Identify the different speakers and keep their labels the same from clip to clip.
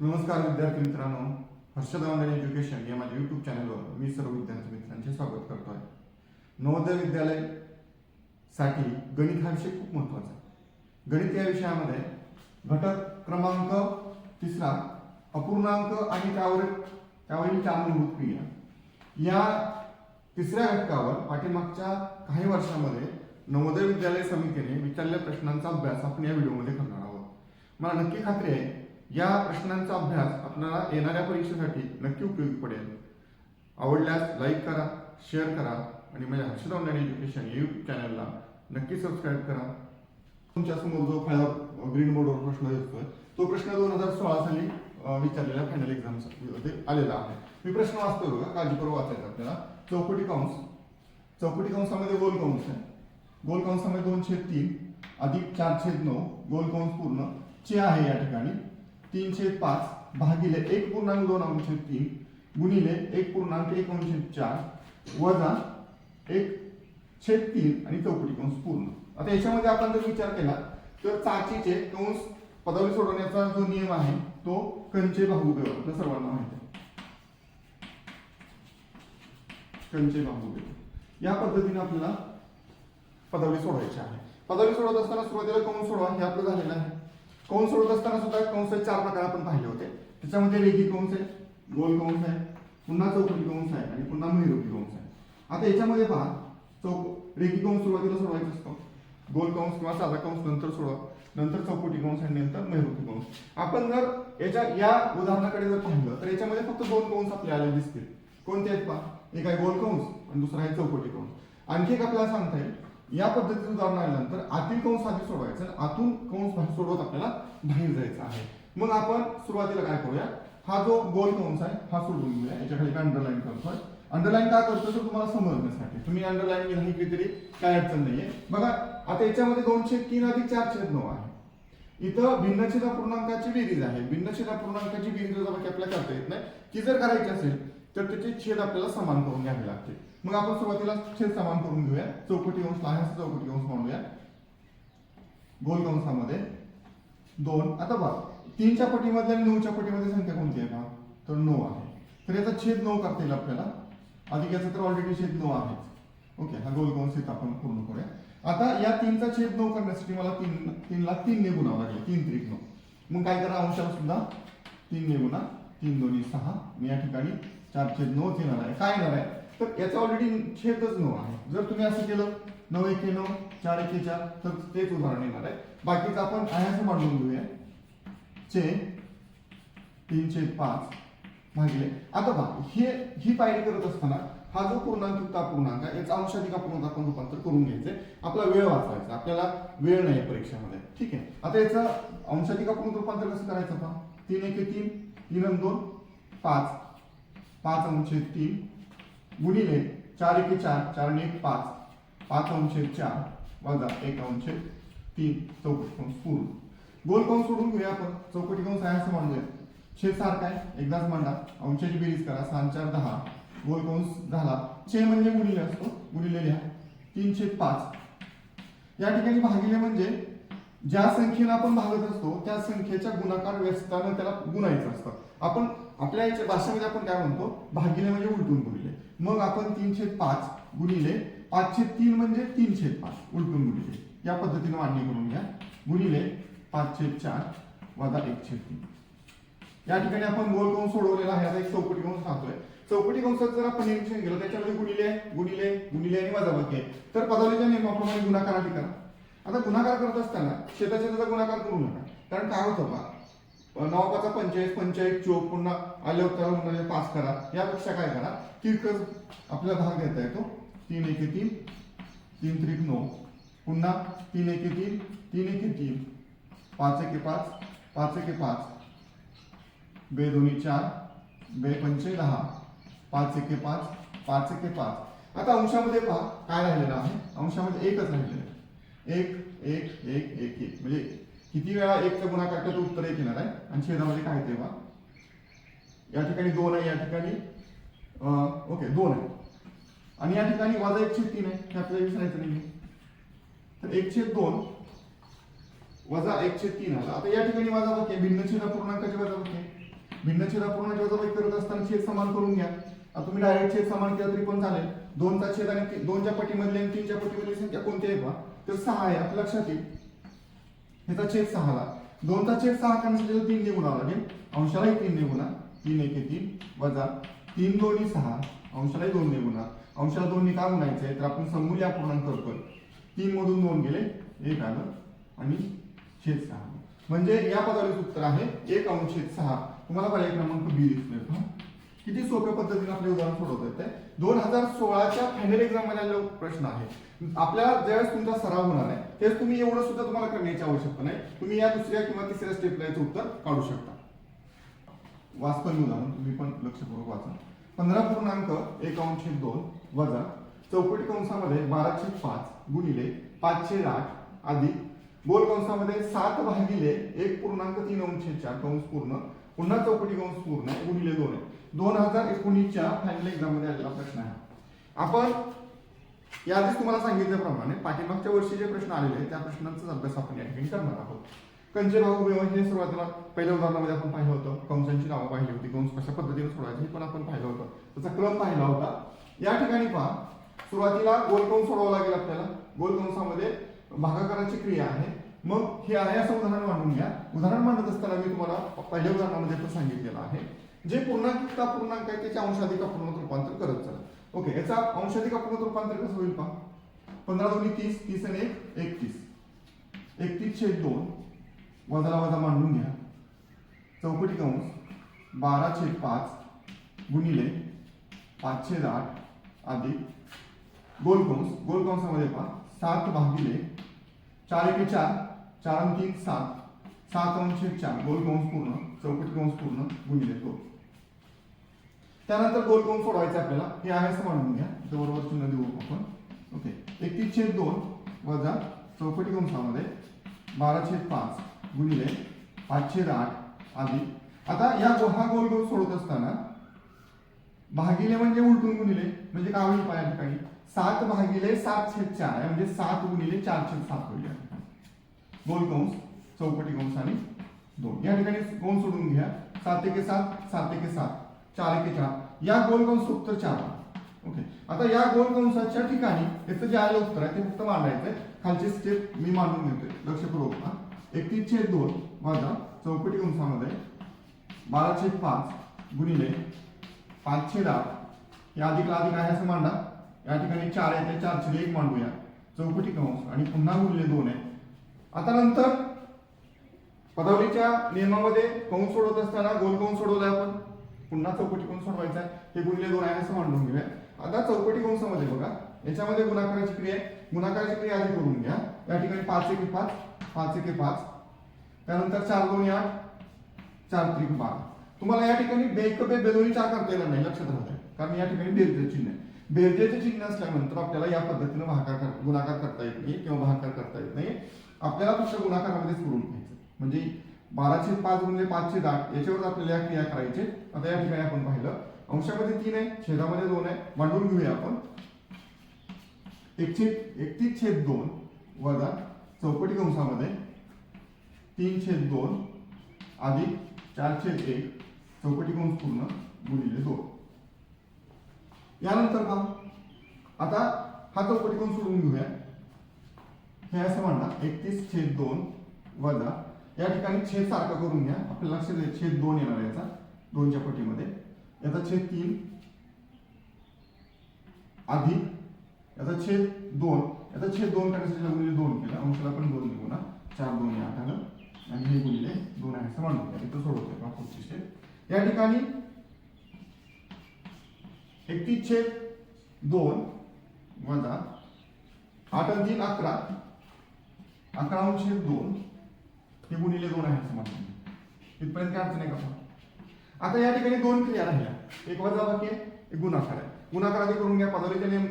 Speaker 1: नमस्कार विद्यार्थी मित्रांनो. हर्षद ऑनलाईन एज्युकेशन या माझ्या यूट्यूब चॅनलवर मी सर्व विद्यार्थी मित्रांचे स्वागत करतो आहे नवोदय विद्यालयसाठी गणित हा विषय खूप महत्त्वाचा आहे. गणित या विषयामध्ये घटक क्रमांक तिसरा अपूर्णांक आणि त्यावर त्यावरील चार मूलभूत क्रिया. या तिसऱ्या घटकावर पाठीमागच्या काही वर्षामध्ये नवोदय विद्यालय समितीने विचारलेल्या प्रश्नांचा अभ्यास आपण या व्हिडिओमध्ये करणार आहोत. मला नक्की खात्री आहे या प्रश्नांचा अभ्यास आपल्याला येणाऱ्या परीक्षेसाठी नक्की उपयोगी पडेल. आवडल्यास लाईक करा शेअर करा आणि माझ्या हर्षद ऑनलाईन एज्युकेशन यूट्यूब चॅनलला नक्की सबस्क्राईब करा. तुमच्यासमोर जो फायदा ग्रीन बोर्डवर प्रश्न दिसतोय तो प्रश्न दोन हजार सोळा साली विचारलेला विचारलेल्या फायनल एक्झामसाठी आलेला आहे. मी प्रश्न वाचतो बघा काळजीपूर्वक वाचायचा आपल्याला. चौकटी कंस. चौकटी कंसामध्ये गोल कंस आहे. गोल कंसामध्ये दोन छेद तीन अधिक चार छेद नऊ गोल कंस पूर्ण. चे आहे या ठिकाणी. तीन छेद पाच भागिले एक पूर्णांक दोन अंश तीन गुणिले एक पूर्णांक एक अंश चार वजा एक छेद तीन आणि चौकटी कंस पूर्ण. आता याच्यामध्ये आपण जर विचार केला तर चाचीचे कंस पदावली सोडवण्याचा जो नियम आहे तो कंचे बाहुबे आपल्या सर्वांना माहीत आहे. कंचे बाहुबे या पद्धतीने आपल्याला पदावली सोडवायची आहे. पदावली सोडवत असताना सुरुवातीला कंस सोडवा? हे आपलं झालेलं आहे. कंस सोडत असताना सुद्धा कंसाचे चार प्रकार आपण पाहिले होते त्याच्यामध्ये रेखी कंस आहे गोल कंस आहे पुन्हा चौकटी कंस आहे आणि पुन्हा महिरुपी कंस आहे आता याच्यामध्ये पहा चौक रेखी कंस सुरुवातीला सोडवायचा असतो गोल कंस किंवा साधा कंस नंतर सोडवा नंतर चौकटी कंस आणि नंतर महिरुपी कंस आपण जर याच्या या उदाहरणाकडे जर पाहिलं तर याच्यामध्ये फक्त दोन कंस आपल्याला आले दिसतील कोणते आहेत पहा एक आहे गोल कंस आणि दुसरा आहे चौकटी कंस आणखी एक आपल्याला सांगता येईल या पद्धतीचं उदाहरण आल्यानंतर आतील कंस आधी सोडवायचं आतून कंस बाहेर सोडवत आपल्याला बाहेर जायचं आहे. मग आपण सुरुवातीला काय करूया? हा जो गोल कंस आहे हा सोडून घेऊया. याच्या खाली अंडरलाईन करतोय? अंडरलाईन का करतो तर तुम्हाला समजण्यासाठी. तुम्ही अंडरलाईन नाही की तरी काय अडचण नाहीये. बघा आता याच्यामध्ये दोन छेद तीन अधिक चार छेद नऊ आहे. इथं भिन्नछेद पूर्णांकाची बेरीज आहे. भिन्नछेद पूर्णांकाची बेरीज आपल्याला करता येत नाही. ती जर करायची असेल तर त्याचे छेद आपल्याला समान करून घ्यावे लागते मग आपण सुरुवातीला छेद समान करून घेऊया. चौकटी अंश लहान चौकटी अंश म्हणूया गोल कंसामध्ये दोन आता बघ. तीनच्या पटीमध्ये आणि नऊच्या पटीमध्ये संख्या कोणती आहे का तर नऊ आहे. तर याचा छेद नऊ करता येईल आपल्याला. अधिक याचा तर ऑलरेडी छेद नऊ आहेच ओके हा गोल कंस इथं आपण पूर्ण करूया. आता या तीनचा छेद नऊ करण्यासाठी मला तीन तीनला तीनने गुणावं लागेल. तीन त्रिक नऊ मग काय करा? अंशाला सुद्धा तीनने गुणा तीन दोन्ही सहा. मी या ठिकाणी चार छेद नऊच येणार आहे. काय येणार आहे? तर याचा ऑलरेडी छेदच नऊ आहे. जर तुम्ही असं केलं नऊ एके नऊ चार एके चार तर तेच उदाहरण येणार आहे. बाकीचं आपण असं मांडून घेऊया. चे तीनशे पाच भागिले आता पहा हे ही पायरी करत असताना हा जो पूर्णांक युक्त आहे. याचा अंशाधिक अपूर्णांक आपण रूपांतर करून घ्यायचंय आपला वेळ वाचवायचा. आपल्याला वेळ नाही परीक्षेमध्ये. ठीक आहे? आता याचं अंशाधिक आपण रूपांतर कसं करायचं पहा? तीन एके तीन तीन दोन पाच. पाच अंशे तीन गुणिले चार एके चार चार आणि एक पाच. पाच अंशे चार वजा एक अंशे तीन. चौकटी कंस पूर्ण गोल कंस सोडून घेऊया आपण. चौकटी कंस आहे असं मांडूया छेद सारखा आहे एकदाच मांडा. अंशाची बेरीज करा. सहा चार दहा. गोल कंस झाला. छे म्हणजे गुणिले असतो. गुणिले लिहा. तीन छेद पाच. या ठिकाणी भागिले म्हणजे ज्या संख्येला आपण भागत असतो त्या संख्येच्या गुणाकार व्यस्तानं त्याला गुणायचं असतं. आपण आपल्या याच्या भाषेमध्ये आपण काय म्हणतो? भागिले म्हणजे उलटून गुणिले मग आपण तीन छेद पाच गुणिले पाच छेद तीन म्हणजे तीन छेद पाच उलटून गुणिले या पद्धतीने मांडणी करून घ्या. गुणिले पाच छेद चार वजा एक छेद तीन. या ठिकाणी आपण गोल कंस सोडवलेला आहे. आता एक चौकटी कंस सांगतोय. चौकटी कंसात जर आपण निरीक्षण केलं त्याच्यामध्ये गुणिले गुणिले गुणिले आणि वजाबाकी आहे. तर पदावलीच्या नियमाप्रमाणे गुणाकार आधी करा. आता गुणाकार करत असताना शेताच्या गुणाकार करू नका. कारण काय होतं बा? नवाबाचा पंचायत पंचायत चोक पुन्हा आले उत्तर म्हणजे पास करा. यापेक्षा काय करा? किरकस आपला भाग देता येतो. तीन एके तीन. तीन त्रिक नऊ. पुन्हा तीन एके तीन. तीन एके तीन. पाच एके पाच. पाच एके पाच. बे दोन्ही चार. बे पंचे दहा. पाच एके पाच. पाच एके पाच. आता अंशामध्ये पहा काय राहिलेलं आहे? अंशामध्ये एकच राहिलेलं आहे. एक एक एक एक एक. म्हणजे किती वेळा एकचा गुणाकार केला तर उत्तर एक येणार आहे? आणि छेदामध्ये काय तेव्हा? या ठिकाणी दोन आहे या ठिकाणी ओके दोन आहे. आणि या ठिकाणी वजा एकशे तीन आहे. हे आपल्याला विसरायचं नाही. तर एकशे दोन वजा एकशे तीन आला. आता या ठिकाणी वजा बघे भिन्न छेदा पूर्णांकाची वजा बघे भिन्न छेदा अपूर्णांक वजा करत असताना छेद समान करून घ्या. आता तुम्ही डायरेक्ट छेद समान केला तरी पण चालेल. दोनचा छेद आणि दोनच्या पटीमधली आणि तीनच्या पटीमधली संख्या कोणती आहे बा? तर सहा आहे. आपल्या लक्षात येईल. ह्याचा छेद सहाला दोनचा छेद सहा करण्यासाठी तीन निघून लागेल अंशालाही तीन ने तीन एक तीन. वजा तीन दोन्ही सहा. अंशालाही दोन ने अंशाला दोन्ही का गुणायचं आहे तर आपण समूल्य अपूर्णांक करतोय. तीन मधून दोन गेले एक आलं आणि छेद सहा. म्हणजे या पदावलीचं उत्तर आहे एक अंश सहा. तुम्हाला पर्याय क्रमांक बी दिसतोय. किती सोप्या पद्धतीने आपले उदाहरण सोडवता येते दोन हजार सोळाच्या फायनल एक्झाममध्ये आलेला प्रश्न आहे. आपल्या ज्यावेळेस तुमचा सराव होणार आहे तेच तुम्ही एवढं सुद्धा तुम्हाला करण्याची आवश्यकता नाही. तुम्ही या दुसऱ्या किंवा तिसऱ्या स्टेपला याचं उत्तर काढू शकता. वास्तव उदाहरण तुम्ही पण लक्षपूर्वक वाचा. पंधरा पूर्णांक एक अंश दोन वजा. चौकटी कंसामध्ये बाराशे पाच गुणिले पाचशे आठ अधिक गोल कंसामध्ये सात भागिले एक पूर्णांक तीन अंश चार कंस पूर्ण. पुन्हा चौकटी कंस पूर्ण गुणिले दोन आहे. दोन हजार एकोणीसच्या फायनल एक्झाममध्ये आलेला प्रश्न आहे. आपण याआधीच तुम्हाला सांगितल्याप्रमाणे पाठीमागच्या वर्षी जे प्रश्न आलेले आहेत त्या प्रश्नांचा अभ्यास आपण या ठिकाणी करणार आहोत. कंचे भाऊ व्यवहार हे सुरुवातीला पहिल्या उदाहरणामध्ये आपण पाहिलं होतं. कंसांची नावं पाहिली होती. कंस कशा पद्धतीने सोडवायचे हे पण आपण पाहिलं होतं. त्याचा क्रम पाहिला होता. या ठिकाणी पहा. सुरुवातीला गोल कंस सोडवावा लागेल आपल्याला. गोल कंसामध्ये भागाकाराची क्रिया आहे. मग हे आहे असं उदाहरण मांडून घ्या. उदाहरण मांडत असताना मी तुम्हाला पहिल्या उदाहरणामध्ये पण सांगितलेलं आहे. जे पूर्णांक का पूर्णांक आहे त्याच्या अंशाधिका अपूर्णांक रूपांतर करत चला. ओके याचा अंशाधिका अपूर्णांक रूपांतर कसं होईल पहा. पंधरा दोन्ही तीस तीस आणि एक एकतीस. एकतीस छेद दोन वजाला वजा मांडून घ्या. चौकटी कंस बारा छेद पाच गुणिले पाच छेद आठ अधिक गोल कंस. गोल कंसामध्ये पहा सात भागिले चार एके चार चार आणि तीन सात सात अंश चार. गोल कंस पूर्ण चौकटी कंस पूर्ण गुणिले दोन. त्यानंतर गोल गोल फोडवायचं आपल्याला? हे आहे असं घ्या. इथं बरोबर चिन्ह देऊ आपण. ओके एकतीस छेद दोन वजा चौकटी कंसामध्ये बारा छेद पाच गुणिले पाच छेद आठ आधी आता या गो- हा गोल गोल सोडत असताना भागिले म्हणजे उलटून गुणिले म्हणजे काय होईल पाया ठिकाणी? सात भागिले सात छेद चार आहे म्हणजे सात गुणिले चार छेद सात होईल गोल कंस चौकटी कंस आणि दोन. या ठिकाणी कोण सोडून घ्या? सात एके सात सात एके सात. चार एके चार या गोल कंस उत्तर चार. ओके आता या गोल कंसाच्या ठिकाणी याचं जे आलं उत्तर आहे ते फक्त मांडायचंय. खालची स्टेप मी मांडून घेतोय. लक्षपूर्वक हा एकतीस छेद दोन वजा चौकटी कंसामध्ये बारा छेद पाच गुणिले पाच छेद आठ. या अधिक अधिक आहे असं मांडा. या ठिकाणी चार आहे ते चार छेद एक मांडूया. चौकटी कंस आणि पुन्हा गुणिले दोन आहे. आता नंतर पदावलीच्या नियमामध्ये कंस सोडवत असताना गोल कंस सोडवलाय आपण. पुन्हा चौकटी कोण सोडवायचा आहे. हे गुणिले दोन आहे असं मांडून घेऊया. आता चौकटी कंसामध्ये बघा. याच्यामध्ये गुणाकाराची क्रिया आहे. गुणाकाराची क्रिया आधी करून घ्या. या ठिकाणी पाच एक पाच पाच एक पाच. त्यानंतर चार दोन आठ चार त्रिक बारा. तुम्हाला या ठिकाणी बेक बे बेदोनी चार करता येणार नाही लक्षात राहते कारण या ठिकाणी बेरजे चिन्ह आहे. बेरजेचे चिन्ह असल्यानंतर आपल्याला या पद्धतीने भागाकार कर- गुणाकार करता येत नाही किंवा भागाकार करता येत नाही. आपल्याला फक्त गुणाकारामध्ये सोडून घ्यायचं म्हणजे बाराशे पाच गुणले पाचशे दहा. याच्यावर आपल्याला या क्रिया करायचे आता या ठिकाणी आपण पाहिलं. अंशामध्ये तीन आहे छेदामध्ये दोन आहे. मांडून घेऊया आपण. एकशे एकतीस छेद दोन वजा चौकटी कंसामध्ये तीन छेद दोन अधिक चार छेद एक चौकटी कंस पूर्ण गुणिले दोन. यानंतर का आता हा चौकटी कंस सोडून घेऊया. हे असं म्हणा एकतीस छेद दोन वजा या ठिकाणी छेद सारखा करून घ्या. आपल्याला लक्षात येईल छेद दोन येणार याचा. दोनच्या पटीमध्ये. याचा छेद तीन. अधिक. याचा छेद दोन. याचा छेद दोन करण्यासाठी गुणिले दोन केलं. अंशाला पण दोन लिहू ना. चार दोन आठ आलं आणि हे गुणिले दोन आहे. असं म्हणून इथं सोडवतोय आपण पुढची स्टेप या ठिकाणी एकतीस छेद दोन वजा आठ तीन अकरा. अकरा छेद दोन. हे गुणिले दोन आहे असं इथपर्यंत काय अडचण आहे का आता या ठिकाणी दोन क्रिया राहिल्या. एक वजा बाकी आहे एक गुणाकार आहे. गुणाकार आधी करून घ्या. पदावलीचे नियम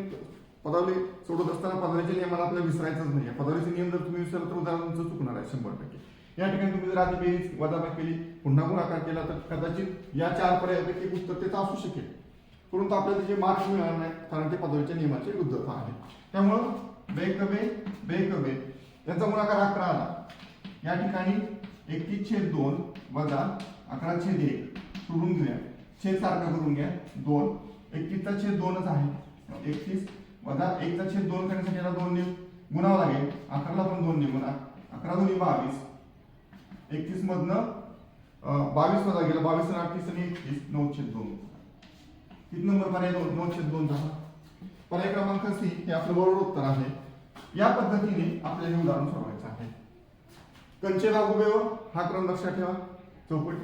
Speaker 1: पदावली सोडत असताना पदावलीच्या नियमाला आपल्याला विसरायचंच नाही. पदावलीचे नियम जर तुम्ही विसरलं तर उदाहरण चुकणार आहे शंभर टक्के या ठिकाणी तुम्ही जर आधी बेरीज वजाबाकी केली पुन्हा गुणाकार केला तर कदाचित या चार पर्यायापैकी एक उत्तर त्याचं असू शकेल. परंतु आपल्याला जे मार्क्स मिळणार नाही कारण ते पदवीच्या नियमाची विरुद्धता आहे. त्यामुळं बे कबे बे कबे यांचा गुणाकार अकरा आला. या ठिकाणी एकतीस छेद दोन वजा अकरा छेद एक. सोडून घेऊया. छेद सारखा करून घ्या. दोन. एकतीसचा छेद दोनच आहे. एकतीस वजा एकचा छेद दोन करण्यासाठी याला दोन ने गुणावं लागेल. अकराला पण दोन ने अकरा दोन्ही बावीस. एकतीस मधनं बावीस वजा गेला बावीस आणि आणि एकतीस. नऊ छेद दोन. किती नंबर पर्याय दोन? नऊ छेद दोन झाला पर्याय क्रमांक सी हे आपलं बरोबर उत्तर आहे. या पद्धतीने आपल्याला हे उदाहरण सोडवायचं आहे. कंचे हो. हा क्रम लक्षात ठेवा. चौकट.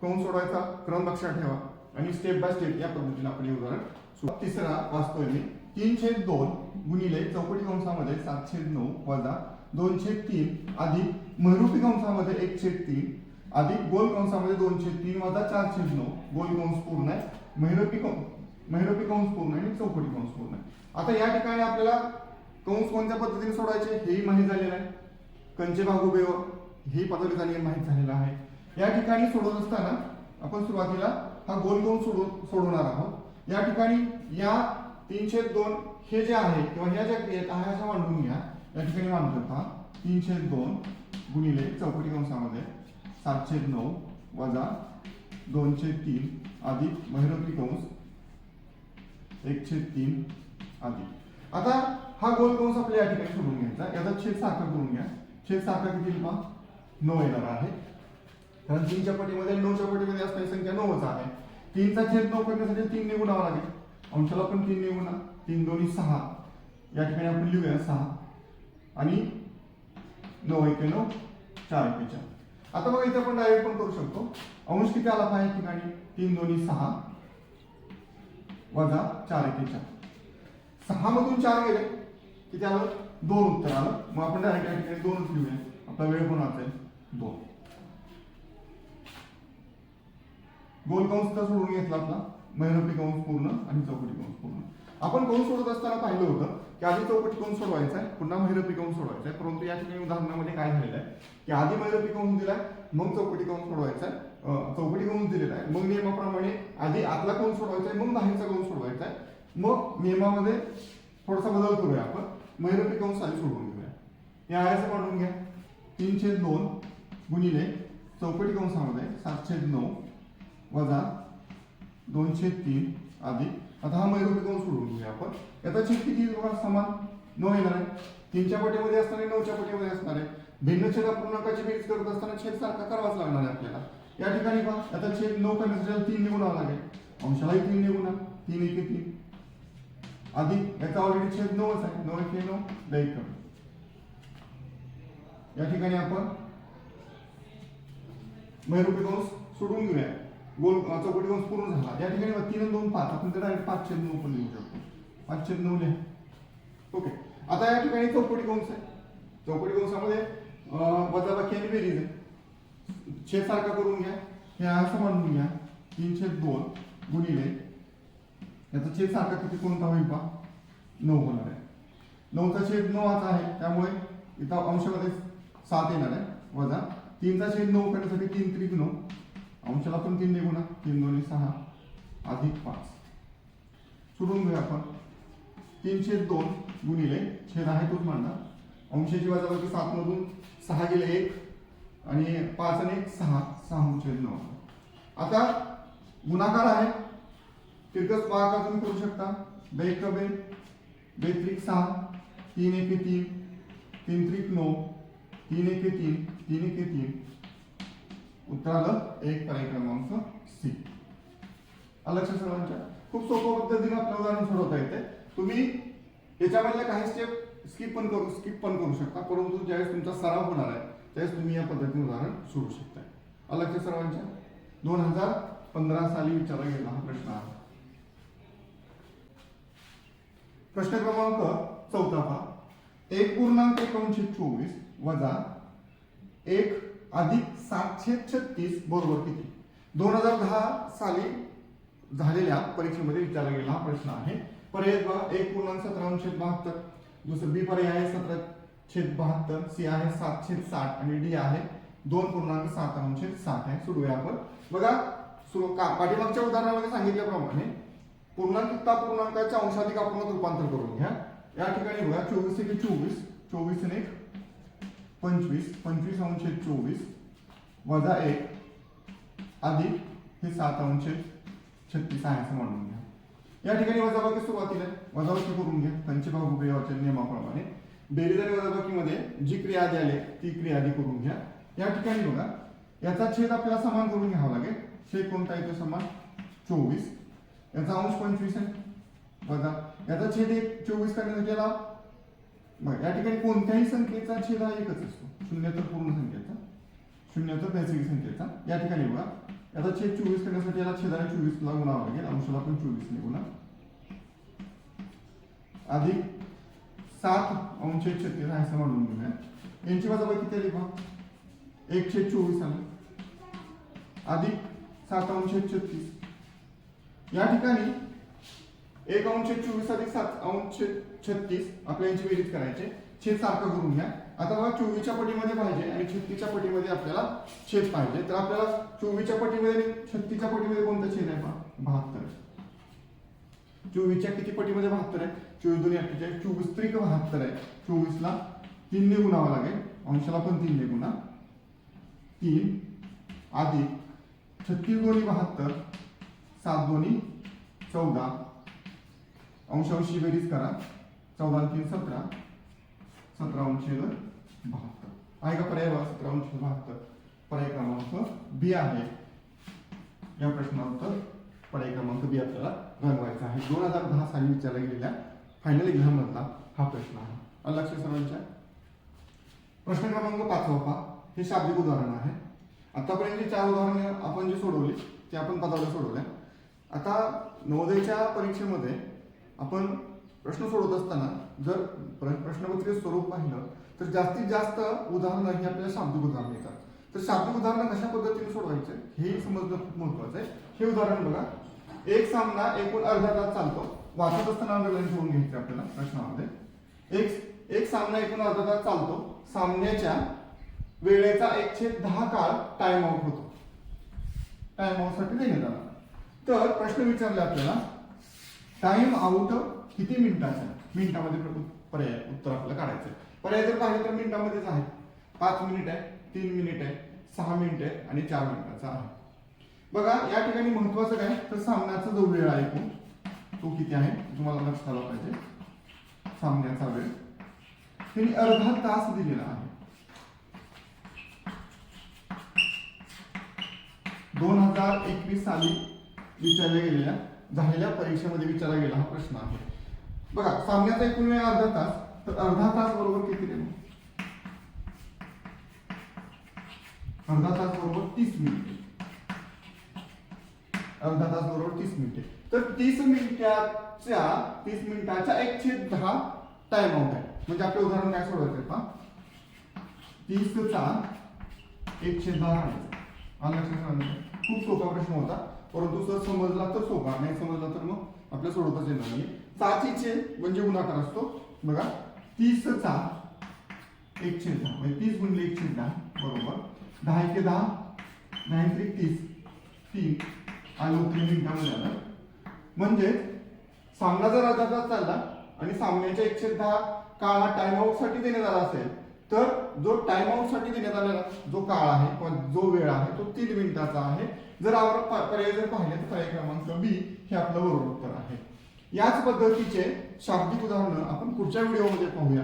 Speaker 1: कौन सोडवायचा क्रम लक्षात ठेवा. आणि स्टेप बाय स्टेप या पद्धतीने आपण हे उदाहरण तिसरा वाचतोय मी तीन छेद दोन गुणिले चौकटी कंसामध्ये सात छेद नऊ वजा दोन छेद तीन अधिक महिरूपी कंसामध्ये एक छेद तीन अधिक गोल कंसामध्ये दोन छेद तीन वजा चार छेद नऊ. गोल कंस पूर्ण आहे. महिरूपी कंस महिरूपी कंस पूर्ण आहे आणि चौकटी कंस पूर्ण आहे. आता या ठिकाणी आपल्याला कंस कोणत्या पद्धतीने सोडायचे? हेही माहीत झालेलं आहे. कंचे भागुबेव ही पद्धतीचा नियम माहीत झालेला आहे. या ठिकाणी सोडवत असताना आपण सुरुवातीला हा गोल गोल सोडून सोडवणार आहोत. या ठिकाणी या तीनशे दोन हे जे आहे किंवा ह्या ज्या क्रियेत आहे अशा मांडून घ्या. या ठिकाणी मांडतो का तीनशे दोन गुणिले चौकटी कंसामध्ये सातशे नऊ वजा दोनशे तीन अधिक महिरोपी कंस एकशे तीन अधिक. आता हा गोल कंस आपल्या या ठिकाणी सोडून घ्यायचा याचा छेद साखर करून घ्या. छेद साखर किती पहा नऊ येणार आहे. कारण तीनच्या पटीमध्ये नऊच्या पटीमध्ये असणारी संख्या नऊच आहे. तीनचा छेद नऊ करण्यासाठी तीन निवडावा लागेल. अंशाला पण तीन निवडा तीन दोन्ही सहा. या ठिकाणी आपण लिहूया सहा. आणि नऊ एके नऊ चार एके चार. आता बघा इथे आपण डायरेक्ट पण करू शकतो. अंश किती आला पाहिजे ठिकाणी? तीन दोन्ही सहा. वजा चार एके चार. सहा मधून चार गेले. किती आलं? दोन उत्तर आलं. मग आपण डायरेक्ट या ठिकाणी दोनच लिहूया. आपला वेळ पण वाचेल दोन. गोल कंस तर सोडून घेतला आपला महिरपी कंस पूर्ण आणि चौकटी कंस पूर्ण. आपण कंस सोडत असताना पाहिलं होतं की आधी चौकटी कंस सोडवायचा आहे पुन्हा महिरपी कंस सोडवायचा आहे. परंतु या ठिकाणी उदाहरणामध्ये काय झालेलं आहे की आधी महिरपी कंस दिलाय मग चौकटी कंस सोडवायचा आहे. चौकटी कंस दिलेला आहे. मग नियमाप्रमाणे आधी आतला कंस सोडवायचा आहे मग बाहेरचा कंस सोडवायचा आहे. मग नियमामध्ये थोडासा बदल करूया आपण. महिरपी कंस आधी सोडवून घेऊया. हे आहे मांडून घ्या. तीनशे दोन. गुणिले चौकटी कंसामध्ये सातशे नऊ वजा दोनशे तीन अधिक. आता हा मैरुपी कंस सोडून घेऊया आपण. याचा छेद किती बघा समान. नऊ येणार आहे. तीनच्या पटीमध्ये असणार आहे नऊच्या पटीमध्ये असणार. आहे भिन्न छेद पूर्णांकाची बेरीज करत असताना छेद सारखा करावाच लागणार आहे आपल्याला. या ठिकाणी पहा याचा छेद नऊ करण्यासाठी तीन निघून आला लागेल अंशालाही तीन निघून तीन एके तीन. अधिक याचा ऑलरेडी छेद नऊच आहे. नऊ एके नऊ लई या ठिकाणी आपण महिरूपी कंस सोडून घेऊया. गोल चौकटी कंस पूर्ण झाला. या ठिकाणी तीन दोन पाच. आपण ते डायरेक्ट पाच नऊ पण लिहू शकतो. पाच नऊ लिहा. ओके. आता या ठिकाणी चौकटी कंस आहे. चौकटी कंसामध्ये अं, वजाबाकी आणि बेरीज आहे. छेद सारखा करून घ्या. हे असं मांडून घ्या. तीन छेद दोन गुणिले याचा छेद सारखा किती? कोणता होईल पा नऊ होणार आहे. नऊचा छेद नऊचा आहे. त्यामुळे इथं अंशामध्ये सात येणार आहे. वजा तीनचा छेद नऊ करण्यासाठी तीन त्रिक नऊ अंशाला पण तीन निघू ना तीन दोन्ही सहा. अधिक पाच. सोडून घेऊया आपण. तीन छेद दोन गुणिले छेद आहे तोच मांडा अंशाची वजाबाकी सात मधून सहा गेले एक आणि पाच आणि एक सहा. सहा छेद नऊ. आता गुणाकार आहे. तिरकस भागाकार तुम्ही करू शकता. बे एक बे बे त्रिक सहा तीन एके तीन तीन त्रिक नऊ तीन एके तीन तीन एके तीन. उत्तर आलं एक पर्याय क्रमांक सी लक्ष सर्वांच्या खूप सोप्या पद्धतीने आपलं उदाहरण सोडवता येते. तुम्ही याच्यामधल्या काही स्टेप स्किप पण करू स्किप पण करू शकता. परंतु ज्यावेळेस तुमचा सराव होणार आहे त्यावेळेस तुम्ही या पद्धतीने उदाहरण सोडू शकता. लक्ष सर्वांच्या दोन हजार पंधरा साली विचारला गेला हा प्रश्न आहे. प्रश्न क्रमांक चौथा पहा. एक पूर्णांक एकोणशे चोवीस वजा एक अधिक सातशे छत्तीस बरोबर किती? दोन हजार दहा साली झालेल्या परीक्षेमध्ये विचारला गेला हा प्रश्न आहे. पर्याय बघा एक पूर्णांक सतरा बहात्तर. दुसरं बी पर्याय आहे सतरा छेद बहात्तर. सी आहे सात छेद साठ आणि डी आहे दोन पूर्णांक सात छेद साठ आहे. सोडूया आपण. बघा सुरू का पाठीमागच्या उदाहरणामध्ये सांगितल्याप्रमाणे पूर्णांकता पूर्णांकाच्या अंशाधिक आपण रूपांतर करून घ्या. या ठिकाणी बघा चोवीस एक चोवीस. चोवीस आणि एक पंचवीस पंचवीस अंश चोवीस वजा एक अधिक हे सात अंश छत्तीस आहे असं म्हणून घ्या. या ठिकाणी वजाबाकी सुरुवातीला आहे. वजाबाकी करून घ्या. पंचभाग उभे नियमाप्रमाणे. बेरीज आणि वजाबाकीमध्ये जी क्रिया आधी आली ती क्रिया आधी करून घ्या. या ठिकाणी बघा याचा छेद आपल्याला समान करून घ्यावा लागेल. छेद कोणता येतो समान? चोवीस. याचा अंश पंचवीस आहे. बघा याचा छेद एक चोवीस करण्यासाठी याला बरं या ठिकाणी कोणत्याही संख्येचा छेद हा एकच असतो. शून्य तर पूर्ण संख्येचा शून्य तर नैसर्गिक संख्येचा. या ठिकाणी बघा याचा छेद चोवीस करण्यासाठी याला छेदाने चोवीस ला गुणावं लागेल. अंशाला पण चोवीस ने गुणा. अधिक सात अंश छत्तीस आहे असं म्हणून घेऊया. यांची वजाबाकी किती आली बघा? एकशे चोवीस आली. अधिक सात अंश छत्तीस. या ठिकाणी एक अंश चोवीस अधिक सात अंश छत्तीस आपल्या यांची बेरीज करायचे. छेद सारखं करून घ्या. आता बघा चोवीसच्या पटीमध्ये पाहिजे आणि छत्तीसच्या पटीमध्ये आपल्याला छेद पाहिजे. तर आपल्याला चोवीसच्या पटीमध्ये आणि छत्तीसच्या पटीमध्ये कोणता छेद आहे बहात्तर. चोवीसच्या किती पटीमध्ये बहात्तर आहे? चोवीस दोन्ही अठ्ठेचाळीस. चोवीस त्रिक बहात्तर आहे. चोवीसला तीनने गुणावं लागेल. अंशाला पण तीनने गुणा. तीन अधिक छत्तीस दोन्ही बहात्तर सात दोन्ही चौदा. अंशांशी बेरीज करा. चौदा तीन सतरा. सतरा अंश बहात्तर. आहे का पर्याय बघा? सतरा बहात्तर. पर्याय क्रमांक बी आहे. या प्रश्नाचं पर्याय क्रमांक बी आपल्याला रंगवायचा आहे. दोन हजार दहा साली विचारला गेलेल्या फायनल एक्झाम मधला हा प्रश्न आहे. लक्ष सर्वांच्या? प्रश्न क्रमांक पाचवा पहा हे शाब्दिक उदाहरण आहे. आतापर्यंत जी चार उदाहरणे आपण जी सोडवली ती आपण पदावर सोडवल्या. आता नवोदयच्या परीक्षेमध्ये आपण प्रश्न सोडवत असताना जर प्र- स्वरूप पाहिलं तर जास्तीत जास्त उदाहरणं ही आपल्याला शाब्दिक उदाहरणं येतात तर शाब्दिक उदाहरणं कशा पद्धतीने सोडवायचे? हे समजणं खूप महत्वाचं आहे. हे उदाहरण बघा. एक सामना एकूण अर्धा तास चालतो. वाचत असताना अंडरलाईन ठेवून घ्यायचे आपल्याला प्रश्नामध्ये. एक एक सामना एकूण अर्धा तास चालतो. सामन्याच्या वेळेचा एकशे दहा काळ टाइम आउट होतो. टाइम आउटसाठी देण्यात आला. तर प्रश्न विचारले आपल्याला टाइम आउट किती मिनिटाचा मिनिटामध्ये प्र- पर्याय उत्तर आपल्याला काढायचं आहे. पर्याय जर पाहिलं तर मिनिटामध्येच आहे. पाच मिनिट आहे तीन मिनिट आहे सहा मिनिट आहे आणि चार मिनिटाचा आहे. बघा या ठिकाणी महत्वाचं काय? तर सामन्याचा जो वेळ आहे तो किती आहे? तुम्हाला लक्षात आला पाहिजे. सामन्याचा वेळ. त्यांनी अर्धा तास दिलेला आहे. दोन हजार एकवीस साली विचारल्या गेलेल्या झालेल्या परीक्षेमध्ये विचारला गेला हा प्रश्न आहे. बघा सामन्याचा एकूण वेळ अर्धा तास तर अर्धा तास बरोबर किती रे अर्धा तास बरोबर तीस मिनिटे. अर्धा तास बरोबर तीस मिनिटे. तर तीस मिनिटाच्या तीस मिनिटाच्या एकशे दहा टाइम आउट आहे. म्हणजे आपलं उदाहरण काय सोडवायचं पहा? तीसचा एकशे दहा खूप सोपा प्रश्न होता. परंतु सर समजला तर सोपा नाही समजला तर मग आपल्या सोडवताच येणार नाही चाचीचे म्हणजे गुणाकार असतो. बघा तीसचा एक छेद दहा. म्हणजे तीस गुणले एक छेद दहा बरोबर. दहा एके दहा दहा एक तीस. तीन. आलं उत्तर मिनिटामध्ये आलं. म्हणजे सामना जर अर्धा तास चालला आणि सामन्याच्या एकशे दहा काळ हा टाइम आउटसाठी देण्यात आला असेल तर जो टाइम आउटसाठी देण्यात आलेला जो काळ आहे किंवा जो वेळ आहे तो तीन मिनिटाचा आहे. जर आवर पर्याय जर पाहिले तर पर्याय क्रमांक बी हे आपलं बरोबर उत्तर आहे. याच पद्धतीचे शाब्दिक उदाहरणं आपण पुढच्या व्हिडिओमध्ये पाहूया.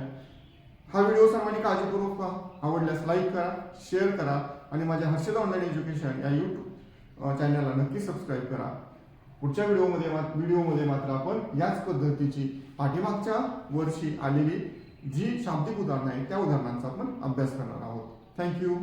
Speaker 1: हा व्हिडिओ सर्वांनी काळजीपूर्वक पहा. आवडल्यास लाईक करा शेअर करा आणि माझ्या हर्षद ऑनलाईन एज्युकेशन या यूट्यूब चॅनलला नक्की सबस्क्राईब करा. पुढच्या व्हिडिओमध्ये मा- व्हिडिओमध्ये मात्र आपण याच पद्धतीची पाठीमागच्या वर्षी आलेली जी शाब्दिक उदाहरणं आहेत त्या उदाहरणांचा आपण अभ्यास करणार आहोत. थँक्यू